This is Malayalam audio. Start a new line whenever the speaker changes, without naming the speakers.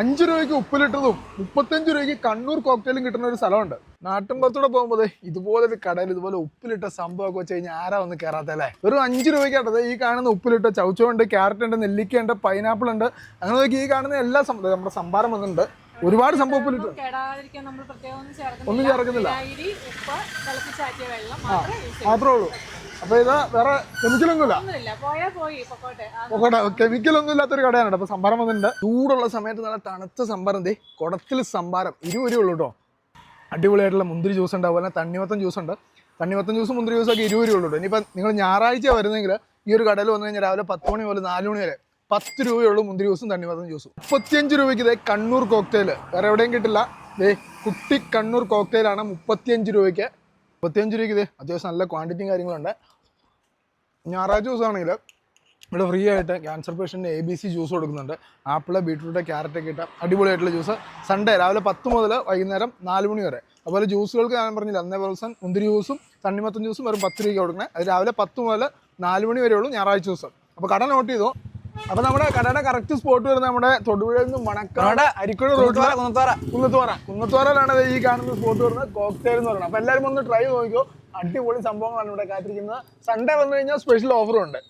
അഞ്ച് രൂപയ്ക്ക് ഉപ്പിലിട്ടതും മുപ്പത്തഞ്ച് രൂപയ്ക്ക് കണ്ണൂർ കോക്ടെയിലും കിട്ടുന്ന ഒരു സ്ഥലമുണ്ട്. നാട്ടിൻപുറത്തൂടെ പോകുമ്പോൾ ഇതുപോലെ ഒരു കടയിൽ ഇതുപോലെ ഉപ്പിലിട്ട സംഭവമൊക്കെ വെച്ച് കഴിഞ്ഞാൽ ആരാ ഒന്ന് കയറാത്തല്ലേ ഒരു അഞ്ച് രൂപയ്ക്കാട്ടത് ഈ കാണുന്ന ഉപ്പിലിട്ട ചവച്ചുണ്ട് ക്യാരറ്റ് ഉണ്ട് നെല്ലിക്ക ഉണ്ട് പൈനാപ്പിൾ ഉണ്ട്. അങ്ങനെ നോക്കി ഈ കാണുന്ന എല്ലാ സംഭവം നമ്മുടെ സംഭാരം വന്നിട്ടുണ്ട്. ഒരുപാട് സംഭവം ഉപ്പിലിട്ട്.
ഒന്നും ചേർക്കുന്നില്ല. മാത്രമേ
ഉള്ളൂ. അപ്പോൾ ഇത് വേറെ കെമിക്കലൊന്നുമില്ല.
പൊക്കോട്ടെ.
ഒന്നും ഇല്ലാത്തൊരു കടയാണ് അപ്പൊ സംഭാരം വന്നിട്ടുണ്ട്. ചൂടുള്ള സമയത്ത് നല്ല തണുത്ത സംഭാരം. ദേ കുടത്തിൽ സംഭാരം. ഇരുപത് ഉള്ളൂ കേട്ടോ. അടിപൊളിയായിട്ടുള്ള മുന്തിരി ജ്യൂസ് ഉണ്ട്. അതുപോലെ തണ്ണിമത്തം ജ്യൂസ് ഉണ്ട്. തണ്ണിമത്തം ജ്യൂസ് മുന്തിരി ജ്യൂസ് ഒക്കെ ഇരുപത് ഉള്ളൂ ഇനിയിപ്പോൾ നിങ്ങൾ ഞായറാഴ്ച വരുന്നെങ്കിൽ ഈ ഒരു കടയിൽ വന്നു കഴിഞ്ഞാൽ രാവിലെ പത്ത് മണി മുതൽ നാല് മണി വരെ പത്ത് രൂപയുള്ളൂ മുന്തിരി ജ്യൂസും തണ്ണിമത്തം ജ്യൂസും മുപ്പത്തിയഞ്ച് രൂപയ്ക്ക് ഇതേ കണ്ണൂർ കോക്ടെയിൽ വേറെ എവിടെയും കിട്ടില്ല. ദേ കുട്ടി കണ്ണൂർ കോക്ടെയിലാണ് മുപ്പത്തിയഞ്ച് രൂപയ്ക്ക് മുപ്പത്തിയഞ്ച് രൂപയ്ക്ക് ഇതേ അത്യാവശ്യം നല്ല ക്വാണ്ടിറ്റിയും കാര്യങ്ങളുണ്ട്. ഞായറാഴ്ച ദിവസമാണെങ്കിൽ ഇവിടെ ഫ്രീ ആയിട്ട് cancer patient A B C juice കൊടുക്കുന്നുണ്ട്. ആപ്പിൾ ബീട്രൂട്ട് ക്യാരറ്റ് ഒക്കെ ഇട്ട അടിപൊളിയായിട്ടുള്ള ജ്യൂസ് സൺഡേ രാവിലെ പത്ത് മുതൽ വൈകുന്നേരം നാല് മണി വരെ. അതുപോലെ ജ്യൂസുകൾക്ക് ഞാൻ പറഞ്ഞില്ല അന്നേ ദിവസം മുന്തിരി ജ്യൂസും തണ്ണിമത്തൻ ജ്യൂസും വെറും പത്ത് രൂപയ്ക്ക് കൊടുക്കണേ. അത് രാവിലെ പത്ത് മുതൽ നാല് മണി വരെ ഉള്ളൂ ഞായറാഴ്ച ദിവസം. അപ്പോൾ കട നോട്ട് ചെയ്തോ. അപ്പോൾ നമ്മുടെ കടയുടെ കറക്റ്റ് സ്പോട്ട് വരുന്നത് നമ്മുടെ തൊടുപുഴയിൽ നിന്ന് മണക്കാട് അരിക്കുഴ റോഡിൽ
കുന്നത്തോറ
കുന്നത്തോറ കുന്നത്തോറയിലാണ് ഈ കാണുന്ന സ്പോട്ട് വരുന്നത്. കോക്ടെയിൽ എന്ന് പറയുന്നത്. അപ്പൊ എല്ലാവരും ഒന്ന് ട്രൈ നോക്കിയോ അടിപൊളി സംഭവങ്ങളാണ് ഇവിടെ കാത്തിരിക്കുന്നത്. സൺഡേ വന്നു കഴിഞ്ഞാൽ സ്പെഷ്യൽ ഓഫറും ഉണ്ട്.